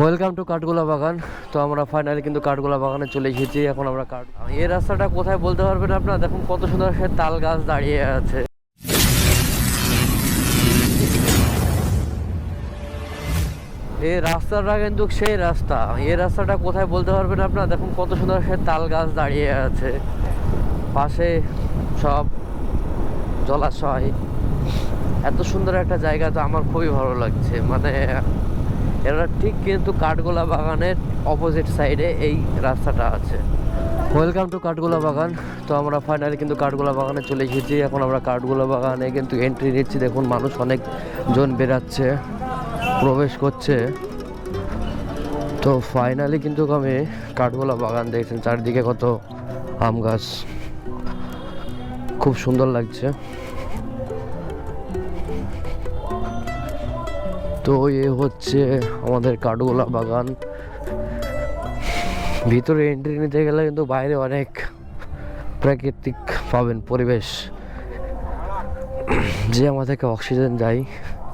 Welcome to কাঠগোলা বাগান তো আমরা ফাইনালি কিন্তু কাঠগোলা বাগানে চলে এসেছি। এখন আমরা কাঠ এই রাস্তাটা কোথায় বলতে পারবেন আপনার? দেখুন কত সুন্দর সে তাল গাছ দাঁড়িয়ে আছে। এই রাস্তাটা কিন্তু সেই রাস্তা। এই রাস্তাটা কোথায় বলতে পারবেন আপনার? দেখুন কত সুন্দর সে তাল গাছ দাঁড়িয়ে আছে। পাশে সব জলাশয়। এত সুন্দর একটা জায়গা তো আমার খুবই ভালো লাগছে। মানে এটা ঠিক কিন্তু কাঠগোলা বাগানের অপোজিট সাইডে এই রাস্তাটা আছে। ওয়েলকাম টু কাঠগোলা বাগান। তো আমরা ফাইনালি কিন্তু কাঠগোলা বাগানে চলে এসেছি। এখন আমরা কাঠগোলা বাগানে কিন্তু এন্ট্রি নিচ্ছি। দেখুন, মানুষ অনেক জন বেরাচ্ছে প্রবেশ করছে। তো ফাইনালি কিন্তু আমি কাঠগোলা বাগান দেখছেন চারদিকে কত আম গাছ। খুব সুন্দর লাগছে। তো এ হচ্ছে আমাদের কাঠগোলা বাগান। ভিতরে এন্ট্রি নিতে গেলে কিন্তু বাইরে অনেক প্রাকৃতিক পাবেন পরিবেশ। যে আমাদেরকে অক্সিজেন যায়,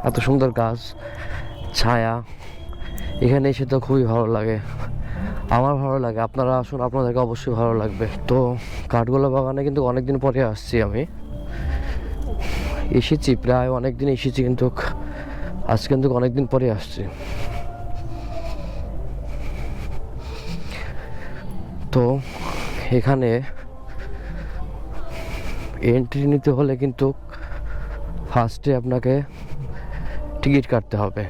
এত সুন্দর গাছ, ছায়া, এখানে এসে তো খুবই ভালো লাগে। আমার ভালো লাগে, আপনারা আসুন, আপনাদেরকে অবশ্যই ভালো লাগবে। তো কাঠগোলা বাগানে কিন্তু অনেকদিন পরে আসছি আমি। এসেছি, প্রায় অনেক দিন এসেছি কিন্তু আজ কিন্তু অনেকদিন পরে আসছি। তো এখানে এন্ট্রি নিতে হলে কিন্তু ফার্স্টে আপনাকে টিকিট কাটতে হবে।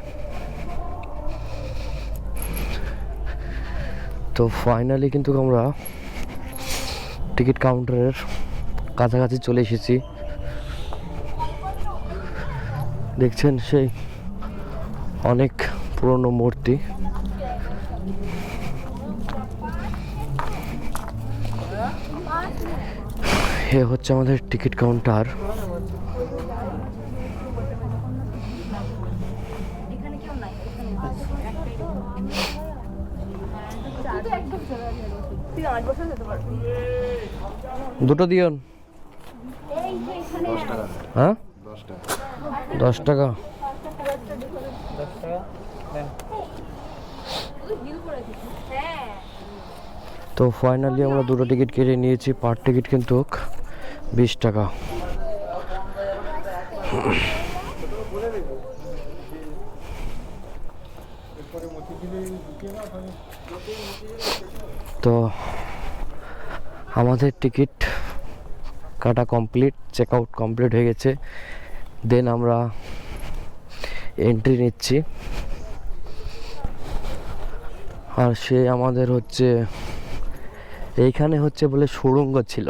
তো ফাইনালি কিন্তু আমরা টিকিট কাউন্টারের কাছাকাছি চলে এসেছি। দেখছেন সেই অনেক পুরনো মূর্তি। এ হচ্ছে আমাদের টিকিট কাউন্টার। এখানে কেউ নাই তুই আট বছর যেতে পারবি দুটো দিয়ন হ্যাঁ দশ টাকা। তো ফাইনালি আমরা দুটো টিকিট কেটে নিয়েছি পার টিকিট কিন্তু বিশ টাকা। তো আমাদের টিকিট কাটা কমপ্লিট চেক আউট কমপ্লিট হয়ে গেছে। দেন আমরা এন্ট্রি নিচ্ছি। আর সে আমাদের হচ্ছে, এইখানে হচ্ছে বলে সুড়ঙ্গ ছিল।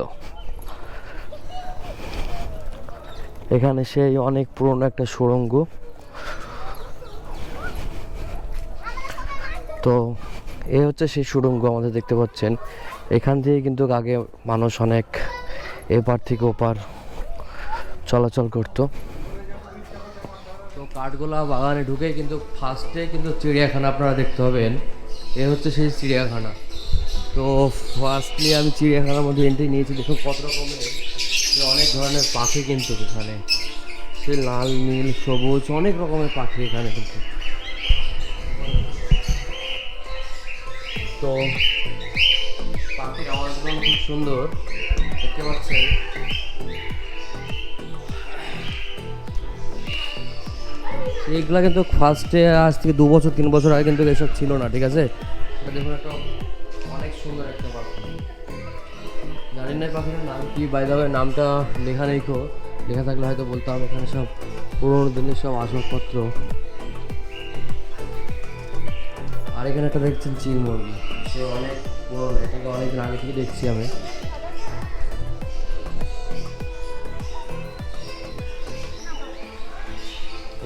এখানে সেই অনেক পুরনো একটা সুড়ঙ্গ। তো এ হচ্ছে সেই সুড়ঙ্গ আমাদের দেখতে পাচ্ছেন। এখান থেকে কিন্তু আগে মানুষ অনেক এপার থেকে ওপার চলাচল করতো। কাঠগোলা বাগানে ঢুকে কিন্তু ফার্স্টে কিন্তু চিড়িয়াখানা আপনারা দেখতে পাবেন। এ হচ্ছে সেই চিড়িয়াখানা। তো ফার্স্টলি আমি চিড়িয়াখানার মধ্যে এন্ট্রি নিয়েছি, দেখুন কত রকমের। অনেক ধরনের পাখি কিন্তু এখানে। সে লাল, নীল, সবুজ, অনেক রকমের পাখি এখানে কিন্তু। তো পাখির আওয়াজগুলো খুব সুন্দর। দেখতে পাচ্ছেন? এইগুলা কিন্তু ফার্স্টে আজ থেকে দু বছর, তিন বছর আগে কিন্তু এসব ছিল না, ঠিক আছে? দেখুন একটা অনেক সুন্দর একটা পাখি জানি না পাখিটার নাম কি? নামটা লেখা নেই কো লেখা থাকলে হয়তো বলতাম এখানে সব পুরোনো দিনের সব আসবাবপত্র। আর এখানে একটা দেখছেন চিল মুরগি। সে অনেক পুরোনো, এটাকে অনেক আগে থেকে দেখছি আমি।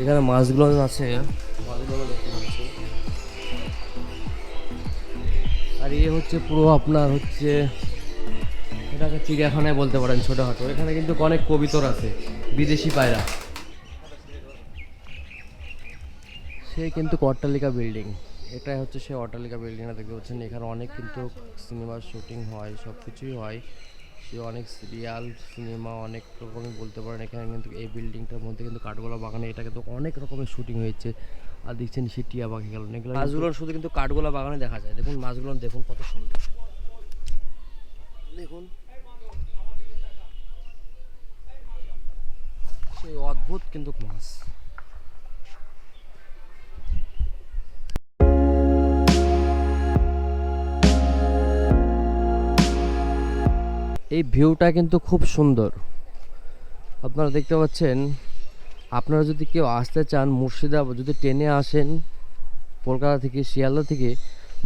এখানে মাছগুলো আছে। আর এ হচ্ছে পুরো আপনার হচ্ছে, এটাকে চিড়িয়াখানায় বলতে পারেন ছোটোখাটো। এখানে কিন্তু অনেক কবিতর আছে, বিদেশি পায়রা। সে কিন্তু অট্টালিকা বিল্ডিং। এটাই হচ্ছে সে অট্টালিকা বিল্ডিংটা দেখতে পাচ্ছেন। এখানে অনেক কিন্তু সিনেমার শুটিং হয় সব কিছুই হয়। অনেক সিরিয়াল সিনেমা অনেক রকমই বলতে পারেন। এখানে কিন্তু এই বিল্ডিংটার মধ্যে কিন্তু কাঠগোলা বাগানে এটা কিন্তু অনেক রকমের শুটিং হয়েছে। আর দেখছেন সে টিয়া পাখি গেল এগুলো মাছগুলো শুধু কিন্তু কাঠগোলা বাগানে দেখা যায়। দেখুন, মাছগুলো দেখুন কত সুন্দর। দেখুন। সেই অদ্ভুত কিন্তু মাছ। এই ভিউটা কিন্তু খুব সুন্দর। আপনারা দেখতে পাচ্ছেন, আপনারা যদি কেউ আসতে চান মুর্শিদাবাদ, যদি ট্রেনে আসেন কলকাতা থেকে, শিয়ালদা থেকে,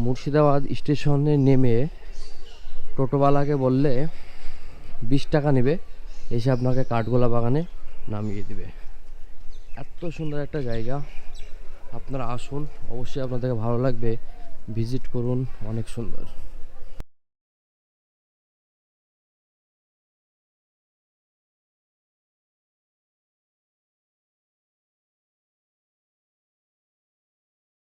মুর্শিদাবাদ স্টেশনে নেমে টোটোওয়ালাকে বললে বিশ টাকা নেবে, এসে আপনাকে কাঠগোলা বাগানে নামিয়ে দেবে। এত সুন্দর একটা জায়গা। আপনারা আসুন, অবশ্যই আপনাদেরকে ভালো লাগবে। ভিজিট করুন, অনেক সুন্দর।